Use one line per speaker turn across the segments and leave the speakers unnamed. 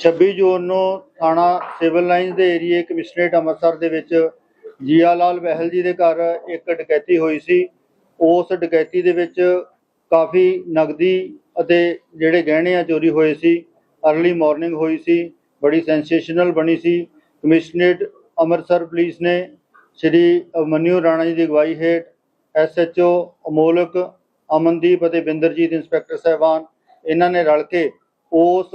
26 June ਨੂੰ ਥਾਣਾ civil lines ਦੇ ਏਰੀਏ ਕਮਿਸ਼ਨਰੇਟ ਅੰਮ੍ਰਿਤਸਰ ਦੇ ਵਿੱਚ ਜੀਆ ਲਾਲ ਬਹਿਲ ਜੀ ਦੇ ਘਰ ਇੱਕ ਡਕੈਤੀ ਹੋਈ ਸੀ। ਉਸ ਡਕੈਤੀ ਦੇ ਵਿੱਚ ਕਾਫੀ ਨਗਦੀ ਅਤੇ ਜਿਹੜੇ ਗਹਿਣੇ ਆ ਚੋਰੀ ਹੋਏ ਸੀ। ਅਰਲੀ ਮਾਰਨਿੰਗ ਹੋਈ ਸੀ। ਬੜੀ ਸੈਂਸੇਸ਼ਨਲ ਬਣੀ ਸੀ। ਕਮਿਸ਼ਨਰੇਟ ਅੰਮ੍ਰਿਤਸਰ ਪੁਲਿਸ ਨੇ ਸ਼੍ਰੀ ਮਨਿਓ ਰਾਣਾ ਜੀ ਦੀ ਅਗਵਾਈ ਹੇਠ ਐਸਐਚਓ ਅਮੋਲਕ, ਅਮਨਦੀਪ ਅਤੇ ਬਿੰਦਰਜੀਤ, ਇੰਸਪੈਕਟਰ ਸਾਹਿਬਾਨ ਇਹਨਾਂ ਨੇ ਰਲ ਕੇ ਉਸ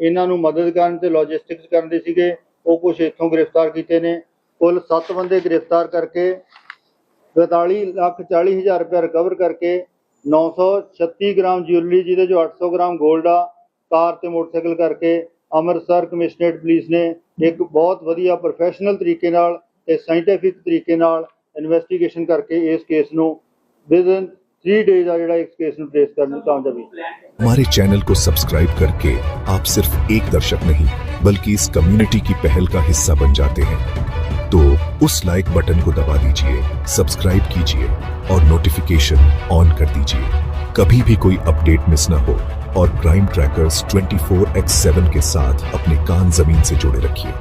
ਇਹਨਾਂ ਨੂੰ ਮਦਦ ਕਰਨ ਤੇ ਲੌਜਿਸਟਿਕਸ ਕਰਨ ਦੇ ਸੀਗੇ। ਉਹ ਕੁਝ ਇੱਥੋਂ ਗ੍ਰਿਫਤਾਰ ਕੀਤੇ ਨੇ। ਕੁੱਲ 7 ਬੰਦੇ ਗ੍ਰਿਫਤਾਰ ਕਰਕੇ 42 ਲੱਖ 40 ਹਜ਼ਾਰ ਰੁਪਏ ਰਿਕਵਰ ਕਰਕੇ 936 ਗ੍ਰਾਮ ਜਿਊਲਰੀ ਜਿਹਦੇ ਚੋਂ 800 ਗ੍ਰਾਮ 골ਡ ਆ, ਕਾਰ ਤੇ ਮੋਟਰਸਾਈਕਲ ਕਰਕੇ ਅੰਮ੍ਰਿਤਸਰ ਕਮਿਸ਼ਨਰੇਟ ਪੁਲਿਸ ਨੇ ਇੱਕ ਬਹੁਤ ਵਧੀਆ ਪ੍ਰੋਫੈਸ਼ਨਲ ਤਰੀਕੇ ਨਾਲ ਤੇ ਸਾਇੰਟੀਫਿਕ ਤਰੀਕੇ ਨਾਲ ਇਨਵੈਸਟੀਗੇਸ਼ਨ ਕਰਕੇ ਇਸ ਕੇਸ ਨੂੰ ਵਿਦਨ 3 ਡੇਜ਼ ਆ ਜਿਹੜਾ ਇਸ ਕੇਸ ਨੂੰ ਟ੍ਰੇਸ ਕਰਨ ਦੀ ਕਾਮਯਾਬੀ
हमारे चैनल को सब्सक्राइब करके आप सिर्फ एक दर्शक नहीं बल्कि इस कम्युनिटी की पहल का हिस्सा बन जाते हैं तो उस लाइक बटन को दबा दीजिए सब्सक्राइब कीजिए और नोटिफिकेशन ऑन कर दीजिए कभी भी कोई अपडेट मिस न हो और क्राइम ट्रैकर्स 24x7 के साथ अपने कान जमीन से जोड़े रखिए